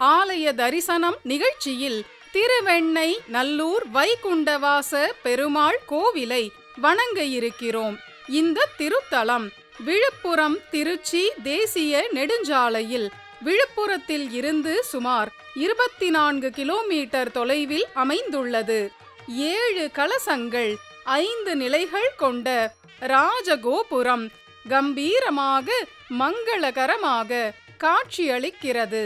ஆலய தரிசனம் நிகழ்ச்சியில் திருவெண்ணை நல்லூர் வைகுண்டவாச பெருமாள் கோவிலை வணங்க இருக்கிறோம். இந்த திருத்தலம் விழுப்புரம் திருச்சி தேசிய நெடுஞ்சாலையில் விழுப்புரத்தில் இருந்து சுமார் இருபத்தி நான்கு கிலோமீட்டர் தொலைவில் அமைந்துள்ளது. ஏழு கலசங்கள் ஐந்து நிலைகள் கொண்ட ராஜகோபுரம் கம்பீரமாக மங்களகரமாக காட்சியளிக்கிறது.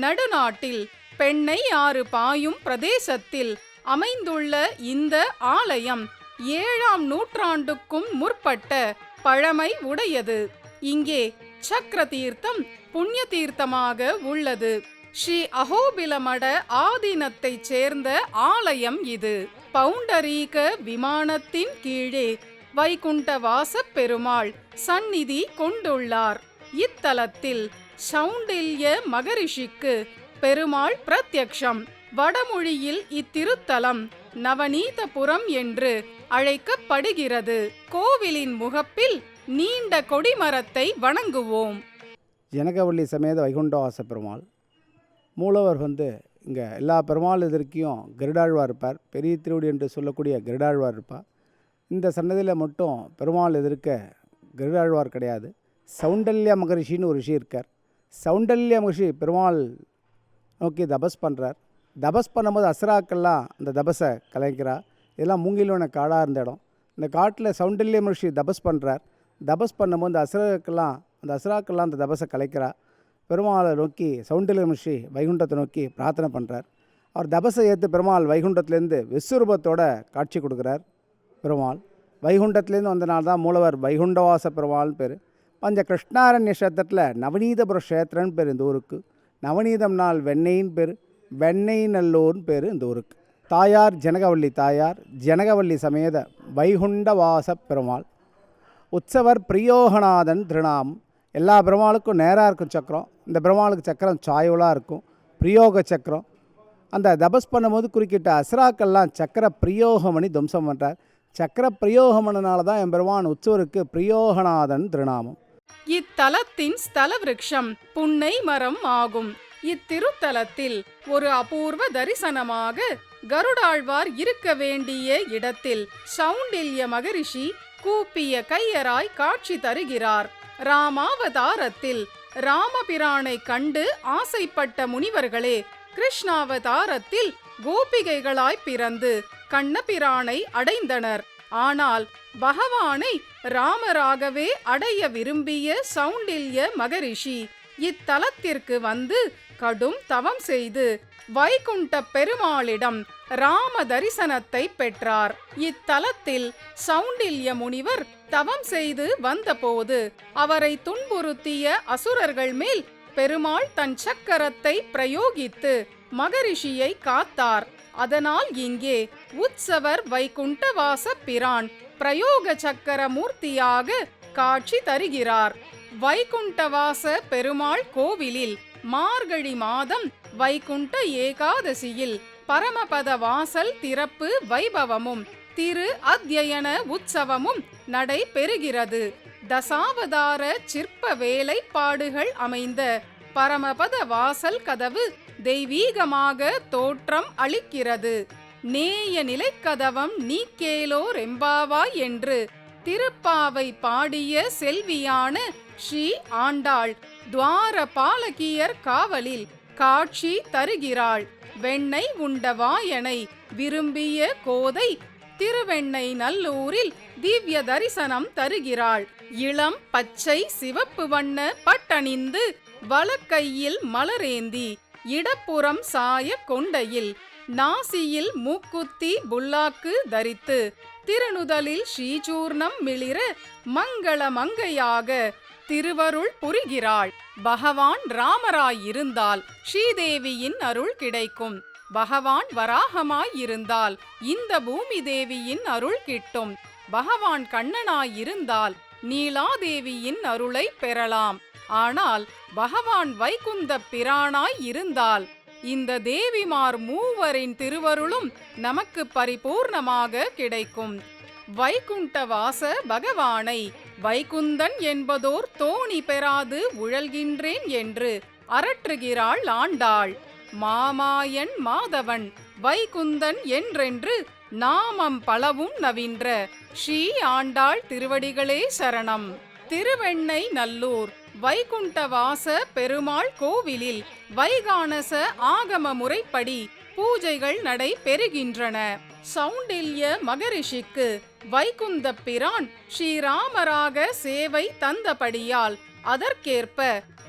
நடுநாட்டில் பெண்ணை ஆறு பாயும் பிரதேசத்தில் அமைந்துள்ள இந்த ஆலயம் ஏழாம் நூற்றாண்டுக்கும் முற்பட்ட பழமை உடையது. இங்கே சக்கர தீர்த்தம் புண்ணிய தீர்த்தமாக உள்ளது. ஸ்ரீ அகோபிலமட ஆதீனத்தைச் சேர்ந்த ஆலயம் இது. பவுண்டரீக விமானத்தின் கீழே வைகுண்ட வாசப் பெருமாள் சந்நிதி கொண்டுள்ளார். இத்தலத்தில் சவுண்டில்ய மகரிஷிக்கு பெருமாள் பிரத்யக்ஷம். வடமொழியில் இத்திருத்தலம் நவநீதபுரம் என்று அழைக்கப்படுகிறது. கோவிலின் முகப்பில் நீண்ட கொடிமரத்தை வணங்குவோம். ஜனகவள்ளி சமேத வைகுண்டவாச பெருமாள். மூலவர் வந்து இங்கே எல்லா பெருமாள் எதிர்க்கையும் கருடாழ்வார் இருப்பார். பெரிய திருவடி என்று சொல்லக்கூடிய கருடாழ்வார் இருப்பார். இந்த சன்னதியில் மட்டும் பெருமாள் எதிர்க்க கருடாழ்வார் கிடையாது. சவுண்டல்ய மகரிஷின்னு ஒரு ரிஷி இருக்கார். சவுண்டல்ய மகிஷி பெருமாள் நோக்கி தபஸ் பண்ணுறார் தபஸ் பண்ணும்போது அசுராக்கெல்லாம் அந்த தபஸை கலைக்கிறா. இதெல்லாம் மூங்கிலோன காடாக இருந்த இடம். இந்த காட்டில் சவுண்டல்ய மகிஷி தபஸ் பண்ணுறார் தபஸ் பண்ணும்போது அந்த அந்த அசுராக்கெல்லாம் அந்த தபஸை கலைக்கிறா. பெருமாளை நோக்கி சவுண்டல்ய மகிஷி வைகுண்டத்தை நோக்கி பிரார்த்தனை பண்ணுறார் அவர் தபஸை ஏற்று பெருமாள் வைகுண்டத்துலேருந்து விஸ்வரூபத்தோட காட்சி கொடுக்குறார். பெருமாள் வைகுண்டத்துலேருந்து வந்தனால்தான் மூலவர் வைகுண்டவாச பெருமாள்னு பேர். அந்த கிருஷ்ணாரண்ய கஷேத்திரத்தில் நவநீதபுர கஷேத்திரன்னு பேர் இந்த ஊருக்கு. நவநீதம் நாள் வெண்ணெயின் பேர் வெண்ணெய் நல்லூர்னு பேர் இந்த ஊருக்கு. தாயார் ஜனகவள்ளி தாயார் ஜனகவள்ளி சமேத வைகுண்டவாச பெருமாள். உற்சவர் பிரியோகநாதன் திருநாம் எல்லா பெருமாளுக்கும் நேராக இருக்கும் சக்கரம். இந்த பெருமாளுக்கு சக்கரம் சாயுவலாக இருக்கும். பிரியோக சக்கரம். அந்த தபஸ் பண்ணும்போது குறுக்கிட்ட அஸ்ராக்கெல்லாம் சக்கர பிரியோகமணி துவம்சம் பண்ணுறார் சக்கர பிரியோகமனால தான் என் பெருமான் உற்சவருக்கு பிரியோகநாதன் திருநாமம். இத்தலத்தின் ஸ்தல விருட்சம் புன்னை மரம் ஆகும். இத்திருத்தலத்தில் ஒரு அபூர்வ தரிசனமாக கருடாழ்வார் இருக்க வேண்டிய இடத்தில் சௌண்டில்ய மகரிஷி கூப்பிய கையராய் காட்சி தருகிறார். ராமாவதாரத்தில் ராமபிரானை கண்டு ஆசைப்பட்ட முனிவர்களே கிருஷ்ணாவதாரத்தில் கோபிகைகளாய் பிறந்து கண்ணபிரானை அடைந்தனர். ஆனால் பகவானை ராமராகவே அடைய விரும்பிய சவுண்டில்ய மகரிஷி இத்தலத்திற்கு வந்து கடும் தவம் செய்து வைகுண்ட பெருமாளிடம் ராம தரிசனத்தை பெற்றார். இத்தலத்தில் சவுண்டில்ய முனிவர் தவம் செய்து வந்தபோது அவரை துன்புறுத்திய அசுரர்கள் மேல் பெருமாள் தன் சக்கரத்தை பிரயோகித்து மகரிஷியை காத்தார். அதனால் இங்கே உற்சவர் வைகுண்டவாச பிரான் பிரயோக சக்கர மூர்த்தியாக காட்சி தருகிறார். வைகுண்டவாச பெருமாள் கோவிலில் மார்கழி மாதம் வைகுண்ட ஏகாதசியில் பரமபத வாசல் திறப்பு வைபவமும் திரு அத்தியன உற்சவமும் நடைபெறுகிறது. தசாவதார சிற்ப வேலைப்பாடுகள் அமைந்த பரமபத வாசல் கதவு தெய்வீகமாக தோற்றம் அளிக்கிறது. நேய நிலைக்கதவம் கேளோ ரெம்பாவாய் என்று திருப்பாவை பாடிய செல்வியான ஸ்ரீ ஆண்டாள் துவார பாலகியர் காவலில் காட்சி தருகிறாள். வெண்ணை உண்ட வாயனை விரும்பிய கோதை திருவெண்ணை நல்லூரில் திவ்ய தரிசனம் தருகிறாள். இளம் பச்சை சிவப்பு வண்ண பட்டணிந்து வலக்கையில் மலரேந்தி இடப்புறம் சாய கொண்டையில் நாசியில் மூக்குத்தி புல்லாக்கு தரித்து திருநுதலில் ஸ்ரீசூர்ணம் மிளிர மங்கள மங்கையாக திருவருள் புரிகிறாள். பகவான் ராமராய் இருந்தால் ஸ்ரீதேவியின் அருள் கிடைக்கும். பகவான் வராகமாய் இருந்தால் இந்த பூமி தேவியின் அருள் கிட்டும். பகவான் கண்ணனாய் இருந்தால் நீலாதேவியின் அருளை பெறலாம். ஆனால் பகவான் வைகுந்த பிரானாய் இருந்தால் இந்த தேவிமார் மூவரின் திருவருளும் நமக்கு பரிபூர்ணமாக கிடைக்கும். வைகுண்ட வாச பகவானை வைகுந்தன் என்பதோர் தோணி பெறாது உழல்கின்றேன் என்று அரற்றுகிறாள் ஆண்டாள். மாமாயன் மாதவன் வைகுந்தன் என்றென்று நாமம் பலவும் நவின்ற ஸ்ரீ ஆண்டாள் திருவடிகளே சரணம். திருவெண்ணை நல்லூர் வைகுண்டவாச பெருமாள் கோவிலில் வைகானச ஆகம முறைப்படி பூஜைகள் நடைபெறுகின்றன சௌண்டில்ய மகரிஷிக்கு வைகுந்த பிரான் ஸ்ரீராமராக சேவை தந்தபடியால் அதற்கேற்ப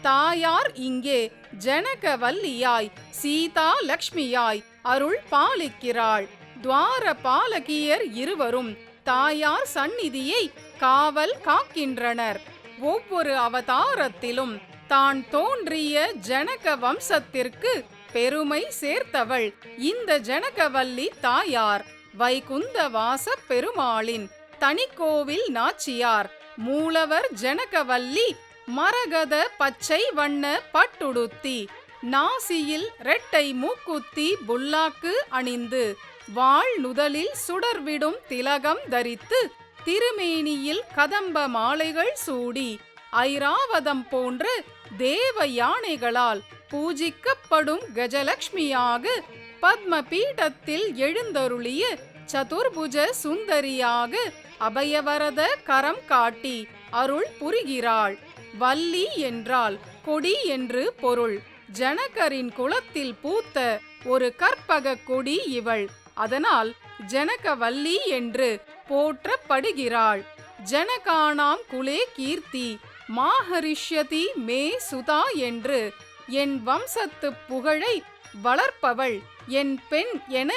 தாயார் இங்கே ஜனகவல்லியாய் சீதா லக்ஷ்மியாய் அருள் பாலிக்கிறாள். துவார பாலகியர் இருவரும் தாயார் சந்நிதியை காவல் காக்கின்றனர். ஒவ்வொரு அவதாரத்திலும் தான் தோன்றிய ஜனக வம்சத்திற்கு பெருமை சேர்த்தவள். இந்த ஜனகவல்லி தாயார் வைகுந்த வாச பெருமாளின் தனிக்கோவில் நாச்சியார். மூலவர் ஜனகவல்லி மரகத பச்சை வண்ண பட்டுடுத்தி நாசியில் ரெட்டை மூக்குத்தி புல்லாக்கு அணிந்து வாழ் நுதலில் சுடர்விடும் திலகம் தரித்து திருமேனியில் கதம்ப மாலைகள் சூடி ஐராவதம் போன்ற தேவ யானைகளால் பூஜிக்கப்படும் கஜலக்ஷ்மியாக பத்ம பீடத்தில் எழுந்தருளிய சதுர்புஜ சுந்தரியாக அபயவரத கரம் காட்டி அருள் புரிகிறாள். வள்ளி என்றால் கொடி என்று பொருள். ஜனகரின் குலத்தில் பூத்த ஒரு கற்பக கொடி இவள். அதனால் ஜனகவல்லி என்று போற்றப்படுகிறாள். ஜனகானாம் குலே கீர்த்தி மாஹரிஷ்யதி மே சுதா என்று. என் வம்சத்து புகழை வளர்ப்பவள் என் பெண் என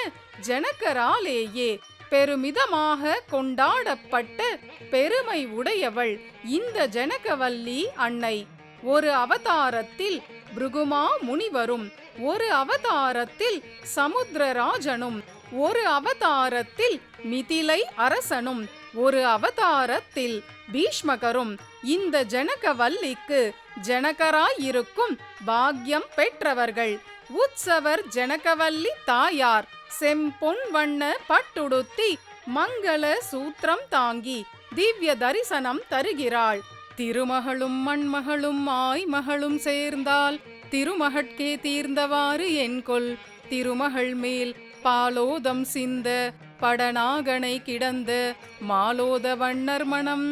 ஜனகராலேயே பெருமிதமாக கொண்டாடப்பட்ட பெருமை உடையவள் இந்த ஜனகவல்லி அன்னை. ஒரு அவதாரத்தில் பிருகுமா முனிவரும். ஒரு அவதாரத்தில் சமுத்திரராஜனும் ஒரு அவதாரத்தில் மிதிலை அரசனும் ஒரு அவதாரத்தில் பீஷ்மகரும். இந்த ஜனகவல்லிக்கு ஜனகராயிருக்கும் பாக்யம் பெற்றவர்கள். உற்சவர் ஜனகவல்லி தாயார் செம்பொன் வண்ண பட்டுடுத்தி மங்கள சூத்திரம் தாங்கி திவ்ய தரிசனம் தருகிறாள். திருமகளும் மண்மகளும் ஆய்மகளும் சேர்ந்தால் திருமகட்கே தீர்ந்தவாறு என் கொல் திருமகள் மேல் பாலோதம் சிந்த படநாகனை கிடந்த மாலோத வண்ணர் மனம்.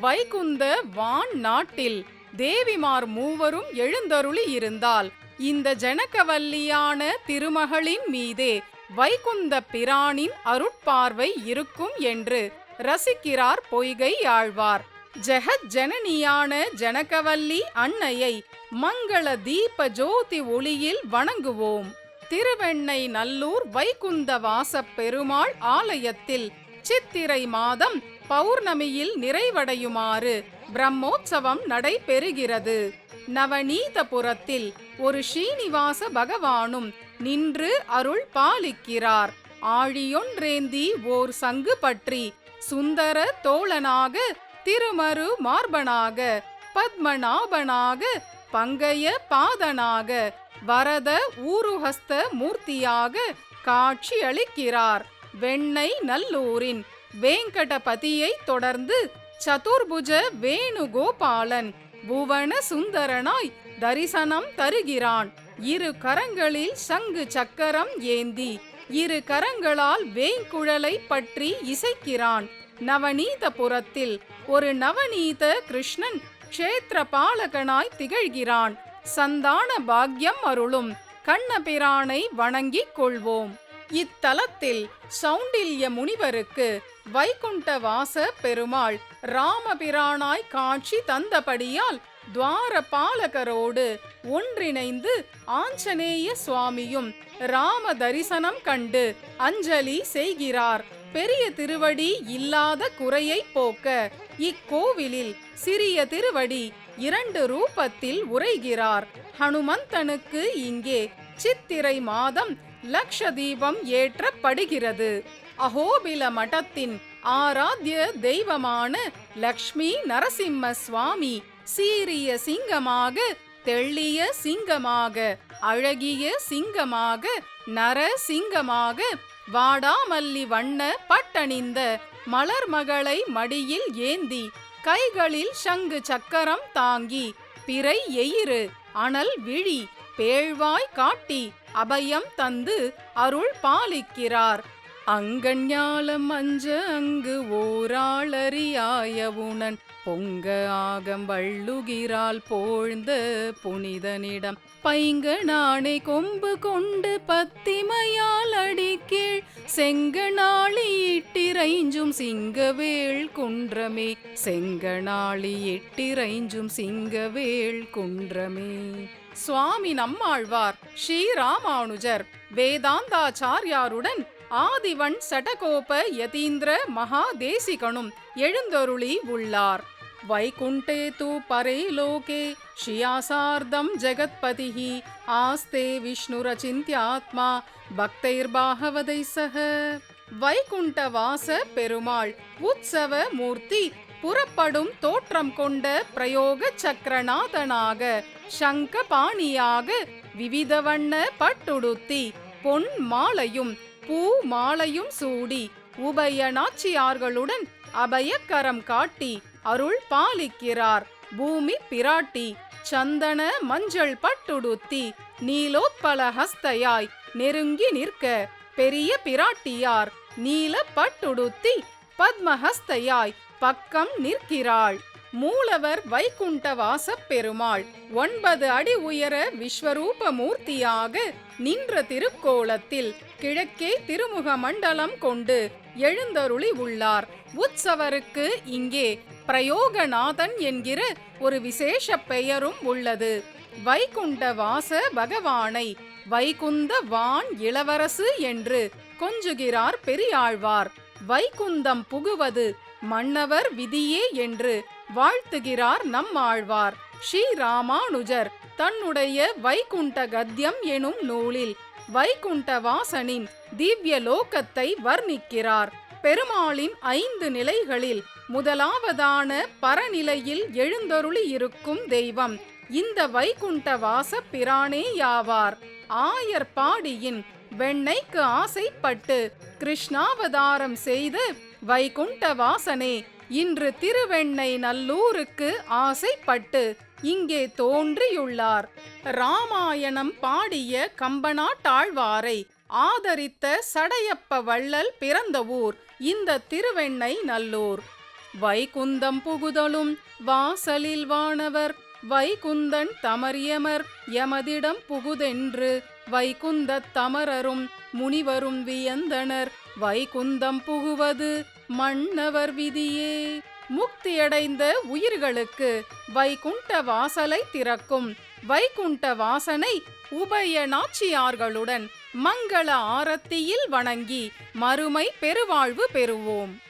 வைகுந்த வான் நாட்டில் தேவிமார் மூவரும் எழுந்தருளி இருந்தால் இந்த ஜனகவல்லியான திருமகளின் மீதே வைகுந்த பிரானின் அருட்பார்வை இருக்கும் என்று ரசிக்கிறார் பொய்கை ஆழ்வார். ஜெகத் ஜனனியான ஜனகவல்லி அன்னையை மங்கள தீப ஜோதி ஒளியில் வணங்குவோம். திருவெண்ணை நல்லூர் வைகுந்த வாசப் பெருமாள் ஆலயத்தில் சித்திரை மாதம் பௌர்ணமியில் நிறைவடையுமாறு பிரம்மோற்சவம் நடைபெறுகிறது. நவநீதபுரத்தில் ஒரு ஸ்ரீனிவாச பகவானும் நின்று அருள் பாலிக்கிறார். ஆழியொன்றேந்தி ஓர் சங்கு பற்றி சுந்தர தோழனாக திருமரு மார்பனாக பத்மநாபனாக பங்கைய பாதனாக வரத ஊருஹஸ்த மூர்த்தியாக காட்சியளிக்கிறார். வெண்ணை நல்லூரின் வேங்கடபதியை தொடர்ந்து சதுர்புஜ வேணுகோபாலன் புவன சுந்தரனாய் தரிசனம் தருகிறான். இரு கரங்களில் சங்கு சக்கரம் ஏந்தி இரு கரங்களால் வேங்குழலை பற்றி இசைக்கிறான். நவநீதபுரத்தில் ஒரு நவநீத கிருஷ்ணன் க்ஷேத்திர பாலகனாய் திகழ்கிறான். சந்தான பாக்யம் அருளும் கண்ணபிரானை வணங்கிக் கொள்வோம். இத்தலத்தில் சௌண்டில்ய முனிவருக்கு வைகுண்ட வாச பெருமாள் ராமபிரானாய் காட்சி தந்தபடியால் துவார பாலகரோடு ஒன்றிணைந்து ஆஞ்சநேய சுவாமியும் ராம தரிசனம் கண்டு அஞ்சலி செய்கிறார். பெரிய திருவடி இல்லாத குறையை போக்க இக்கோவிலில் சிறிய திருவடி இரண்டு ரூபத்தில் உரைகிறார் ஹனுமந்தனுக்கு இங்கே சித்திரை மாதம் லக்ஷ தீபம் ஏற்றப்படுகிறது. அகோபில மடத்தின் ஆராத்திய தெய்வமான லக்ஷ்மி நரசிம்ம சுவாமி சீரிய சிங்கமாக தெள்ளிய சிங்கமாக அழகிய சிங்கமாக நர சிங்கமாக வாடாமல்லி வண்ண பட்டணிந்த மலர் மகளை மடியில் ஏந்தி கைகளில் சங்கு சக்கரம் தாங்கி பிறை எயிறு அனல் விழி பேழ்வாய் காட்டி அபயம் தந்து அருள் பாலிக்கிறார். அங்கஞாலம் அஞ்ச அங்கு ஓராளறியாய உணன் பொங்க ஆகம் வள்ளுகிறால் போழ்ந்த புனிதனிடம் பைங்க நாணை கொம்பு கொண்டு பத்திமையால் அடிக்கீழ் செங்க நாளியிட்டிரைஞ்சும் சிங்கவேள் குன்றமே. செங்க நாளியிட்டிரைஞ்சும் சிங்கவேள் குன்றமே. சுவாமி நம்மாழ்வார் ஸ்ரீராமானுஜர் வேதாந்தாச்சாரியாருடன் ஆதிவன் சடகோப யதீந்திர மகாதேசிகனும் எழுந்தருளி உள்ளார். வைகுண்டே तु பரே லோகே ஷியாசார்தம் जगत्पतिः ஆஸ்தே विष्णुरचिन्त्यात्मा பக்தைர்பாகவதை सह வைகுண்டவாச பெருமாள் உற்சவ மூர்த்தி புறப்படும் தோற்றம் கொண்ட பிரயோக சக்கரநாதனாக சங்கபாணியாக விவித வண்ண பட்டுடுத்தி பொன் மாலையும் பூ மாலையும் சூடி உபய நாச்சியார்களுடன் அபயக்கரம் காட்டி அருள் பாலிக்கிறார். பூமி பிராட்டி சந்தன மஞ்சள் பட்டுடுத்தி நீலோத்பல ஹஸ்தையாய் நெருங்கி நிற்க பெரிய பிராட்டியார் நீல பட்டுடுத்தி பத்மஹஸ்தையாய் பக்கம் நிற்கிறாள். மூலவர் வைகுண்ட வாசப் பெருமாள் ஒன்பது அடி உயர விஸ்வரூப மூர்த்தியாக நின்ற திருக்கோலத்தில் கிழக்கே திருமுக மண்டலம் கொண்டு எழுந்தருளி உள்ளார். உற்சவருக்கு இங்கே பிரயோகநாதன் என்கிற ஒரு விசேஷ பெயரும் உள்ளது. வைகுண்ட வாச பகவானை வைகுந்த வான் இளவரசு என்று கொஞ்சுகிறார் பெரியாழ்வார். வைகுந்தம் புகுவது மன்னவர் விதியே என்று வாழ்த்துகிறார் நம்மாழ்வார். ஸ்ரீ ராமானுஜர் தன்னுடைய வைகுண்ட கத்யம் எனும் நூலில் வைகுண்ட வாசனின் திவ்ய லோகத்தை வர்ணிக்கிறார். பெருமாளின் ஐந்து நிலைகளில் முதலாவதான பரநிலையில் எழுந்தருளி இருக்கும் தெய்வம். இந்த வைகுண்ட வாச பிரானேயாவார் ஆயர் பாடியின் வெண்ணைக்கு ஆசைப்பட்டு கிருஷ்ணாவதாரம் செய்து வைகுண்ட வாசனே இன்று திருவெண்ணை நல்லூருக்கு ஆசைப்பட்டு இங்கே தோன்றியுள்ளார். ராமாயணம் பாடிய கம்பனாட்டாழ்வாரை ஆதரித்த சடையப்ப வள்ளல் பிறந்த ஊர் இந்த திருவெண்ணை நல்லூர். வைகுந்தம் புகுதலும் வாசலில் வானவர் வைகுந்தன் தமரியமர் எமதிடம் புகுதென்று வைகுந்தத் தமரரும் முனிவரும் வியந்தனர். வைகுந்தம் புகுவது மன்னவர் விதியே. முக்தியடைந்த உயிர்களுக்கு வைகுண்ட வாசலை திறக்கும். வைகுண்ட வாசனை உபய நாச்சியார்களுடன் மங்கள ஆரத்தியில் வணங்கி மறுமை பெருவாழ்வு பெறுவோம்.